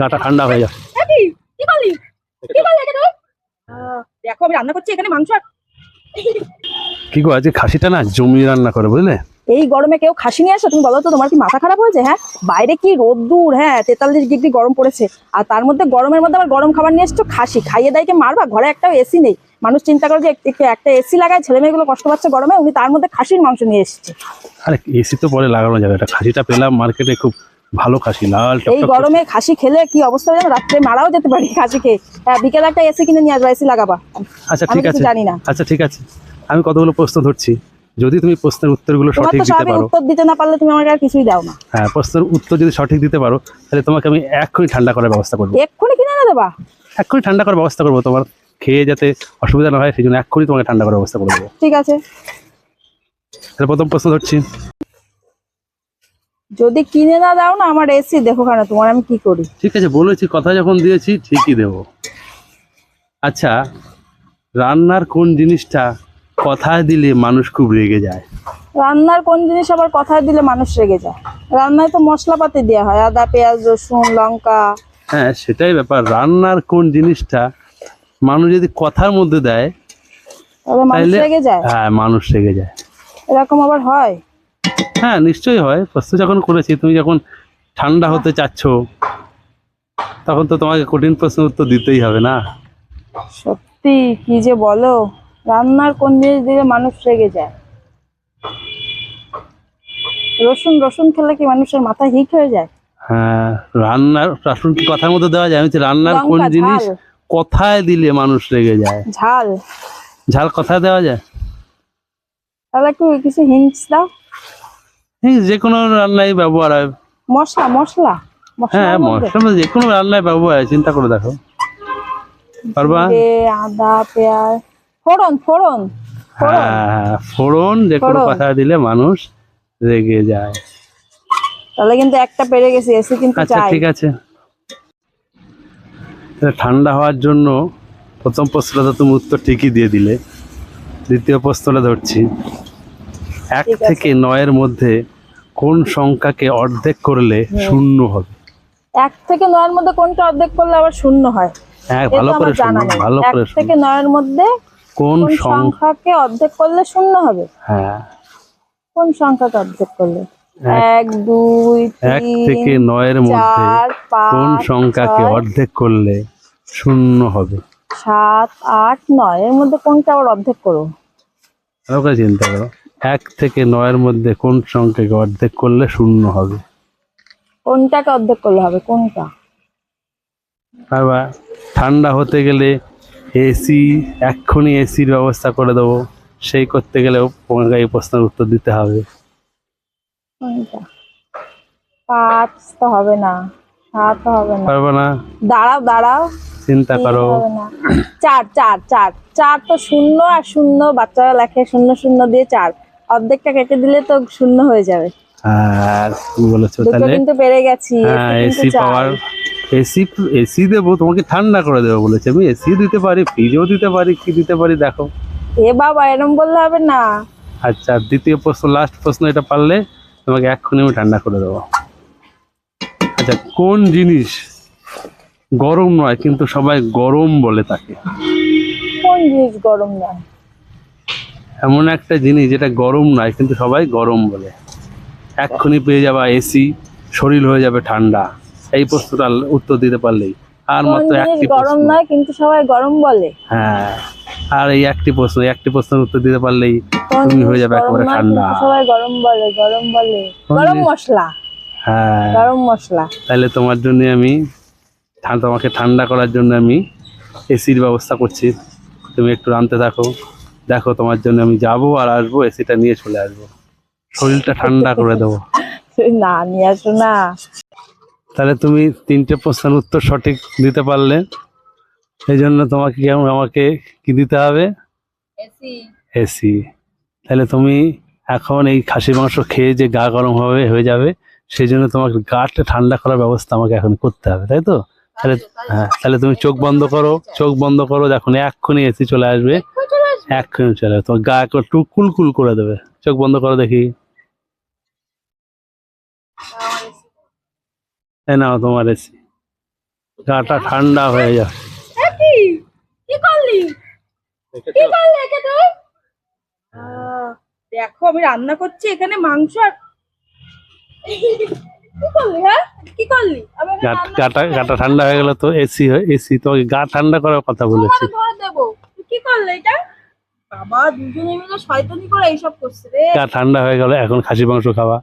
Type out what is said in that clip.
গাটা ঠান্ডা হয়ে তুই দেখো আমি রান্না করছি এখানে মাংস। কি গো আজকে খাসিটা না জমি রান্না করে বুঝলে? এই গরমে কেউ খাসি নিয়ে আসো তুমি বলো তো তোমার কি মাথা খারাপ হয়েছে হ্যাঁ? বাইরে কি রোদ্দুর হ্যাঁ তেতাল্লিশ ডিগ্রি গরম পড়েছে আর তার মধ্যে গরমের মধ্যে আবার গরম খাবার নিয়ে এসছো খাসি। খাইয়ে দাইকে মারবা ঘরে একটা এসি নেই। মানুষ চিন্তা করে যে এক- এক- একটা এসি লাগায় ছেলে মেয়েগুলো কষ্ট পাচ্ছে গরমে উনি তার মধ্যে খাসির মাংস নিয়ে এসছে। আরে এসি তো পরে লাগানো যাবে এটা খাসিটা পেলাম মার্কেটে খুব ভালো খাসি লাল এই গরমে খাসি। খেলে কি অবস্থা যেন? রাত্রে মারাও যেতে পারি খাসি খেয়ে হ্যাঁ বিকেলে একটা এসি কিনে নিয়ে আসবা এসি লাগাবা। আচ্ছা ঠিক আছে। জানি না। আচ্ছা ঠিক আছে। আমি কতগুলো প্রশ্ন ধরছি। যদি তুমি প্রশ্নের উত্তরগুলো সঠিক দিতে পারো। উত্তর দিতে না পারলে তুমি আমাকে আর কিছুই দাও না। হ্যাঁ প্রশ্নের উত্তর যদি সঠিক দিতে পারো তাহলে তোমাকে আমি এক্ষুনি ঠান্ডা করার ব্যবস্থা করব। এক্ষুনি কিনে এনে দেবা? এক্ষুনি ঠান্ডা করার ব্যবস্থা করব তোমার। খেয়ে যাতে অসুবিধা না হয় সেই জন্য এক্ষুনি তোমাকে ঠান্ডা করার ব্যবস্থা করে দেবো। ঠিক আছে। তাহলে প্রথম প্রশ্ন ধরছি। যদি কিনে না দাও না আমার এসি দেখো কেন তোমার আমি কি করি? ঠিক আছে বলেছি কথা যখন দিয়েছি ঠিকই দেব। আচ্ছা রান্নার কোন জিনিসটা কথায় দিলে মানুষ খুব রেগে যায়? রান্নার কোন জিনিস আবার কথায় দিলে মানুষ রেগে যায়? রান্নায় তো মশলাপাতি দেওয়া হয় আদা পেঁয়াজ রসুন লঙ্কা। হ্যাঁ সেটাই ব্যাপার। রান্নার কোন জিনিসটা মানুষ যদি কথার মধ্যে দেয় তাহলে মানুষ রেগে যায়? হ্যাঁ মানুষ রেগে যায়। এরকম আবার হয়? হ্যাঁ নিশ্চয়ই হয়। প্রশ্ন যখন করেছি তুমি যখন ঠান্ডা হতে চাচ্ছ তখন তো তোমাকে কঠিন প্রশ্ন উত্তর দিতেই হবে না। সত্যি কি যে বলো? রান্নার কোন জিনিস দিলে মানুষ রেগে যায়? রসুন রসুন খেলে কি মানুষের মাথা হিট হয়ে যায়? হ্যাঁ রান্নার রাসুন কি কথার মধ্যে দেওয়া যায়? আমি রান্নার কোন জিনিস। কথায় দিলে মানুষ রেগে যায়? ঝাল। ঝাল কথায় দেওয়া যায়? তাহলে একটু কিছু হিংস দাও। যে কোনো রান্নায় ব্যবহার হয়। মশলা মশলা? হ্যাঁ মশলা যে কোনো রান্নায় ব্যবহার হয় চিন্তা করে দেখো। পারবা? আদা পেঁয়াজ ফোড়ন ফোড়ন ফোড়ন। হ্যাঁ ফোড়ন যে কোনো কথা দিলে মানুষ রেগে যায়। তাহলে কিন্তু একটা পেরে গেছি এসে কিন্তু আচ্ছা ঠিক আছে। ঠান্ডা হওয়ার জন্য প্রথম প্রশ্নটা তো তুমি উত্তর ঠিকই দিয়ে দিলে। দ্বিতীয় প্রশ্নটা ধরছি। এক থেকে নয়ের মধ্যে কোন সংখ্যাকে অর্ধেক করলে শূন্য হবে? এক থেকে নয়ের মধ্যে কোনটা অর্ধেক করলে আবার শূন্য হয়? হ্যাঁ ভালো করে আমার শুনো ভালো করে থেকে নয়ের মধ্যে কোন সংখ্যাকে অর্ধেক করলে শূন্য হবে? হ্যাঁ। কোন সংখ্যাকে অর্ধেক করলে? এক- দুই এক থেকে নয়ের মধ্যে কোন সংখ্যাকে অর্ধেক করলে শূন্য হবে? সাত আট নয়। এর মধ্যে কোনটা আবার অর্ধেক করব ভালো করে চিন্তা করো। এক থেকে নয়ের মধ্যে কোন সংখ্যাকে অর্ধেক করলে শূন্য হবে? কোনটাকে অর্ধেক করলে হবে? কোনটা? আবার ঠান্ডা হতে গেলে এসি এক্ষুনি এসির ব্যবস্থা করে দেবো। সেই করতে গেলেও তোমাকে এই প্রশ্নের উত্তর দিতে হবে। পাঁচ তো হবে না। সাত হবে না। পারবে না? দাঁড়াও দাঁড়াও। চিন্তা করো। চার চার চার। চার তো শূন্য আর শূন্য বাচ্চারা লেখে শূন্য শূন্য দিয়ে চার। অর্ধেকটা কেটে দিলে তো শূন্য হয়ে যাবে। আর কি বলেছ। তাহলে কিন্তু পেরে গেছি হ্যাঁ AC AC power AC AC দেবো তোমাকে ঠান্ডা করে দেবো বলেছে। আমি এসি দিতে পারি ফ্রিজও দিতে পারি কি দিতে পারি দেখো। এ বাবা এরম বললে হবে না। আচ্ছা দ্বিতীয় প্রশ্ন লাস্ট প্রশ্ন এটা পারলে তোমাকে এক্ষুনি আমি ঠান্ডা করে দেবো। আচ্ছা কোন জিনিস গরম নয় কিন্তু সবাই গরম বলে তাকে? কোন জিনিস গরম নয়? এমন একটা জিনিস যেটা গরম নয় কিন্তু সবাই গরম বলে। এক্ষুনি পেয়ে যাবা এসি শরীর হয়ে যাবে ঠান্ডা। এই প্রশ্নটা উত্তর দিতে পারলেই। আর মাত্র একটি গরম নয় কিন্তু সবাই গরম বলে। হ্যাঁ আর এই একটি প্রশ্ন একটি প্রশ্নের উত্তর দিতে পারলেই তুমি হয়ে যাবে একেবারে ঠান্ডা। সবাই গরম বলে গরম বলে। গরম মশলা। হ্যাঁ। গরম মশলা। তাহলে তোমার জন্য আমি তোমাকে ঠান্ডা করার জন্য আমি এসির ব্যবস্থা করছি। তুমি একটু রানতে থাকো। দেখো তোমার জন্য আমি যাব আর আসব এসিটা নিয়ে চলে আসব। শরীরটা ঠান্ডা করে দেবো। না নিয়ে আসো না। তাহলে তুমি তিনটে প্রশ্নের উত্তর সঠিক দিতে পারলে। এই জন্য তোমাকে কি আম- আমাকে কি দিতে হবে? এসি। তাহলে তুমি এখন এই খাসি মাংস খেয়ে যে গা গরম হবে হয়ে যাবে সেই জন্য তোমাকে গাটা ঠান্ডা করার ব্যবস্থা আমাকে এখন করতে হবে তাই তো? তাহলে হ্যাঁ তাহলে তুমি চোখ বন্ধ করো, চোখ বন্ধ করো এখন এক্ষুনি এসি চলে আসবে। এক্ষুনি চলে আসবে, তোমার গা একটু কুলকুল করে দেবে। চোখ বন্ধ করো দেখি। এ নাও তোমার এসি। গাটা ঠান্ডা হয়ে যাবে দেখো আমি রান্না করছি, এখানে মাংস আর গাটা গাটা ঠান্ডা হয়ে গেল তো এসি এসি তো গা ঠান্ডা করার কথা বলেছি। গা ঠান্ডা হয়ে গেল এখন খাসি মাংস খাওয়া।